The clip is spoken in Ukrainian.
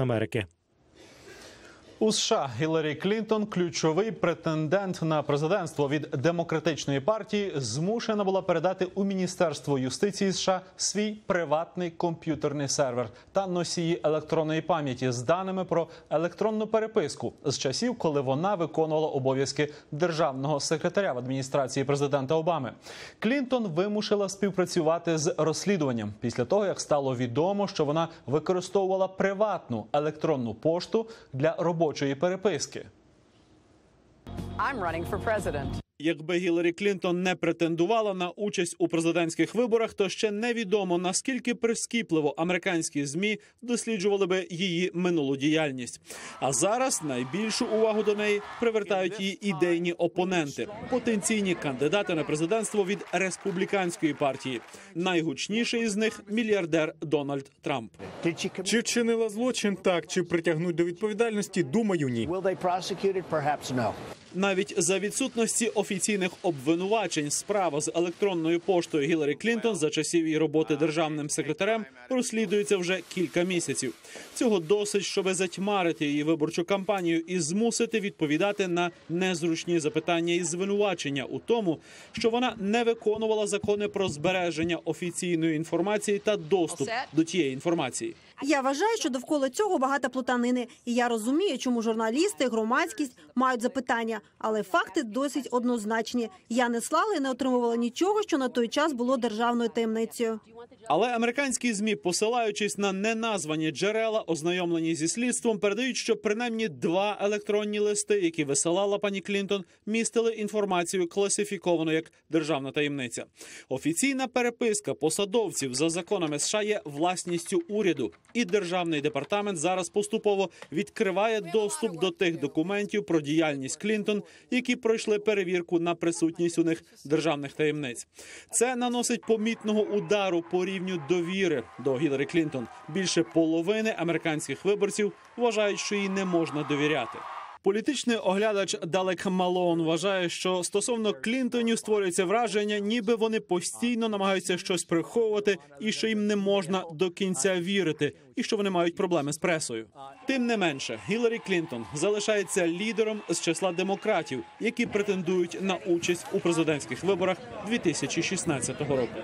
Америки. У США Гіларі Клінтон, ключовий претендент на президентство від демократичної партії, змушена була передати у міністерство юстиції США свій приватний комп'ютерний сервер та носії електронної пам'яті з даними про електронну переписку з часів, коли вона виконувала обов'язки державного секретаря в адміністрації президента Обами. Клінтон вимушила співпрацювати з розслідуванням після того, як стало відомо, що вона використовувала приватну електронну пошту для робочої переписки. I'm running for president. Якби Гіларі Клінтон не претендувала на участь у президентських виборах, то ще невідомо наскільки прискіпливо американські змі досліджували би її минулу діяльність. А зараз найбільшу увагу до неї привертають її ідейні опоненти, потенційні кандидати на президентство від республіканської партії. Найгучніший із них мільярдер Дональд Трамп. Чи вчинила злочин так, чи притягнуть до відповідальності? Думаю, ні. Навіть за відсутності офіційних обвинувачень справа з електронною поштою Гіларі Клінтон за часів її роботи державним секретарем розслідується вже кілька місяців. Цього досить, щоб затьмарити її виборчу кампанію і змусити відповідати на незручні запитання і звинувачення у тому, що вона не виконувала закони про збереження офіційної інформації та доступ до тієї інформації. Я вважаю, що довкола цього багато плутанини, і я розумію, чому журналісти, громадськість мають запитання, але факти досить однозначні. Я не слала і не отримувала нічого, що на той час було державною таємницею. Але американські змі, посилаючись на неназвані джерела, ознайомлені зі слідством, передають, що принаймні два електронні листи, які висилала пані Клінтон, містили інформацію класифіковану як державна таємниця. Офіційна переписка посадовців за законами США є власністю уряду, і державний департамент зараз поступово відкриває доступ до тих документів про діяльність Клінтон, які пройшли перевірку на присутність у них державних таємниць. Це наносить помітного удару по рівню довіри до Гіларі Клінтон. Більше половини американських виборців вважають, що їй не можна довіряти. Політичний оглядач Далек Малон вважає, що стосовно Клінтонів створюється враження, ніби вони постійно намагаються щось приховувати, і що їм не можна до кінця вірити, і що вони мають проблеми з пресою. Тим не менше, Гіларі Клінтон залишається лідером з числа демократів, які претендують на участь у президентських виборах 2016 року.